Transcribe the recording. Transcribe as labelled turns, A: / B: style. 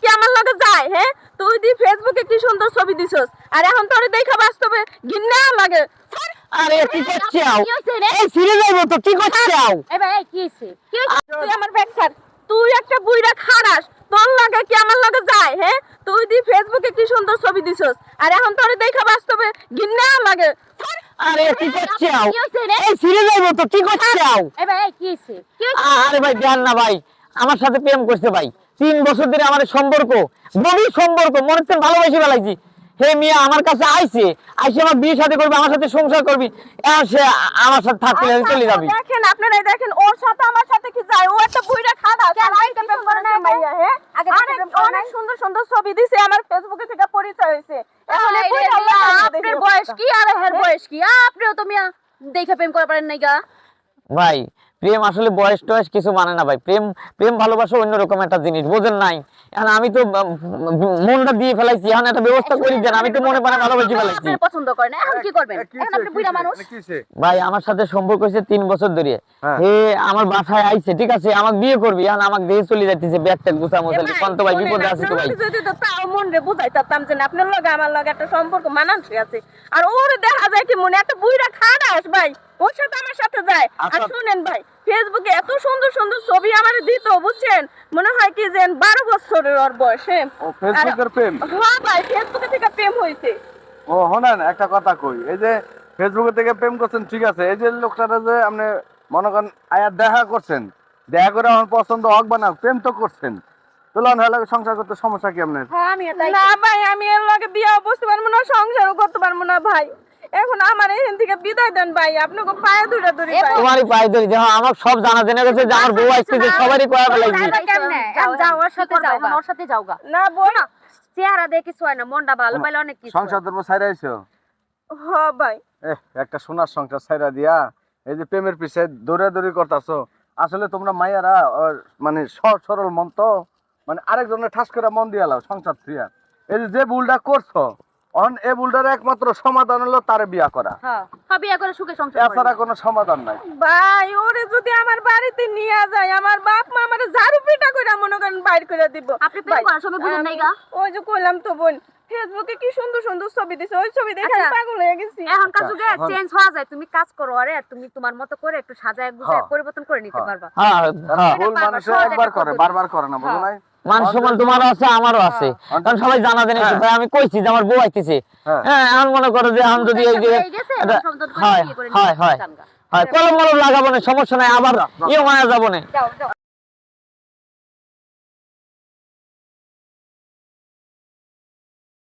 A: কি আমার লগে যায় হ্যাঁ তুই দি ফেসবুকে কি সুন্দর ছবি দিছস? আর এখন তোর দেখা বাস্তবে ঘিন্না লাগে।
B: আরে কি করছে আও?
C: কি হইছে রে?
B: এই ফিরে যাইবো তো কি করছে আও?
C: এ ভাই কি হইছে? কি
A: তুই আমার ব্যাগ ছাড় তুই একটা বুইরা খারাস। তোর লাগে কি আমার লগে যায় হ্যাঁ তুই দি ফেসবুকে কি সুন্দর ছবি দিছস? আর এখন তোর দেখা বাস্তবে ঘিন্না লাগে।
B: আরে কি করছে আও?
C: কি হইছে রে?
B: এই ফিরে যাইবো তো কি করছে আও?
C: এ ভাই কি হইছে?
B: আরে ভাই দেন না ভাই। আমার সাথে প্রেম করছে ভাই। তিন বছর ধরে আমার সম্পর্ক গভীর সম্পর্ক মনে হচ্ছে ভালোবাসি ফেলাইছি। হে মিয়া আমার কাছে আইছে আইসে আমার বিয়ে সাথে করবি আমার সাথে সংসার করবি সে আমার সাথে থাকতে
A: আচ্ছা,
B: চলে যাবি।
A: দেখেন আপনারাই দেখেন ওর সাথে আমার সাথে কি যায়? ও একটা বুইরা খারাস
C: কেন?
A: আর আইটা প্রেম করে না মাইয়া হ্যাঁ?
C: আগে
A: অনেক
C: প্রেম করে
A: অনেক সুন্দর সুন্দর ছবি দিছে আমার ফেসবুকে থেকে পরিচয় হয়েছে। এখন এই বুইড়া
C: আপনার বয়স কি আর হের বয়স কি? আপনিও তো মিয়া দেখে প্রেম করা পারেন নাই গা।
B: ভাই প্রেম আসলে বয়স টয়স কিছু মানে না ভাই। প্রেম প্রেম ভালোবাসা অন্যরকম একটা জিনিস বোঝেন নাই? এখন আমি তো মনটা দিয়ে ফেলাইছি এখন একটা ব্যবস্থা করে দেন আমি তো মনে পারে ভালোবাসি ফেলাইছি।
C: পছন্দ করেন এখন কি করবেন? এখন আপনি বুড়া মানুষ।
B: ভাই আমার সাথে সম্পর্ক হয়েছে তিন বছর ধরে।
D: হ্যাঁ।
B: হে আমার বাসায় আইছে ঠিক আছে? আমাকে বিয়ে করবি এখন আমাকে দিয়ে চলে যাইতেছে ব্যাগ ট্যাগ গুছা মোছালি শান্ত ভাই বিপদে আছে তো ভাই।
A: আপনার যদি তো তাও মন রে বুঝাইতাম যে আপনার লগে আমার লগে একটা সম্পর্ক মানানসই আছে। আর ওর দেখা যায় কি মনে একটা বুইরা খারাস ভাই। ওর সাথে আমার সাথে যায়। আর
D: আচ্ছা।
A: শুনেন ভাই ফেসবুকে এত সুন্দর সুন্দর ছবি আমার দিত বুঝছেন? মনে হয় কি যে বারো বছরের ওর বয়স।
D: ফেসবুকের প্রেম?
A: হ্যাঁ ভাই ফেসবুকে থেকে প্রেম হয়েছে।
D: ও একটা কথা কই। এই যে ফেসবুকে থেকে প্রেম করছেন ঠিক আছে। এই যে লোকটারা যে আপনি মনে করেন আয়ার দেখা করছেন দেখা করে আমার পছন্দ হোক বা না প্রেম তো করছেন। তুলন হলে সংসার করতে সমস্যা কি আপনার?
C: হ্যাঁ আমি
A: না ভাই আমি এর লগে বিয়াও বসতে পারব না সংসারও করতে পারব না ভাই। আমার এখান থেকে বিদায় দেন ভাই। আপনাকে পায়ে ধরে
B: তোমারই পায়ে ধরি দেখো আমার সব জানা জেনে গেছে যে আমার বউ সবারই কয়া ফেলাইছি।
C: যাও, ওর সাথে যাও ওর সাথে যাও গা।
A: না বোন
C: চেহারা দেখে কিছু হয় না মনটা ভালো পাইলে অনেক কিছু
D: সংসার ধর্ম ছাইরা আইছো?
A: হ ভাই।
D: একটা সোনার সংসার ছাইরা দিয়া এই যে প্রেমের পিছে দৌড়ে দৌড়ি করতেছো। আসলে তোমরা মাইয়ারা মানে সহজ সরল মন তো। মানে আরেকজনের ঠাস করে মন দিয়ে লাও সংসার থুইয়া। এই যে যে ভুলটা করছ অন একমাত্র সমাধান হলো তার বিয়া করা
C: হ্যাঁ হ্যাঁ, বিয়ে করে সুখে সংসার
D: এছাড়া কোনো সমাধান নাই
A: ভাই ওরে যদি আমার বাড়িতে নিয়ে যায় আমার বাপ মা আমার ঝাড়ু পিটা করে মনে করেন বাইর করে দিব
C: আপনি প্রেম
A: ভাই,
C: করার সময় বুঝেন নাই গা?
A: ওই যে কইলাম তো বোন ফেসবুকে কি সুন্দর সুন্দর ছবি দিছে ওই ছবি দেখে আমি
C: আচ্ছা।
A: পাগল হয়ে গেছি
C: এখনকার
D: আচ্ছা,
C: যুগে চেঞ্জ হওয়া যায় তুমি কাজ করো আরে তুমি তোমার মতো করে একটু সাজায় গুজায়
D: হ্যাঁ।
C: পরিবর্তন করে নিতে
D: হ্যাঁ।
C: পারবা
B: হ্যাঁ হ্যাঁ
D: ভুল মানুষে একবার করে বারবার করে না বুঝো নাই
B: মান সম্মান তোমারও আছে আমারও আছে
D: হ্যাঁ।
B: কারণ সবাই জানা জেনে
D: হ্যাঁ।
B: ভাই আমি কইছি যে আমার বউ আইতেছে
D: হ্যাঁ।
B: এমন এখন মনে করো যে এখন যদি এই যে
C: হয়ে
B: হয় হয় হয় হয় কলম মলম লাগাবো না সমস্যা নাই আবার ইয়ে মারা যাব না
C: যাও যাও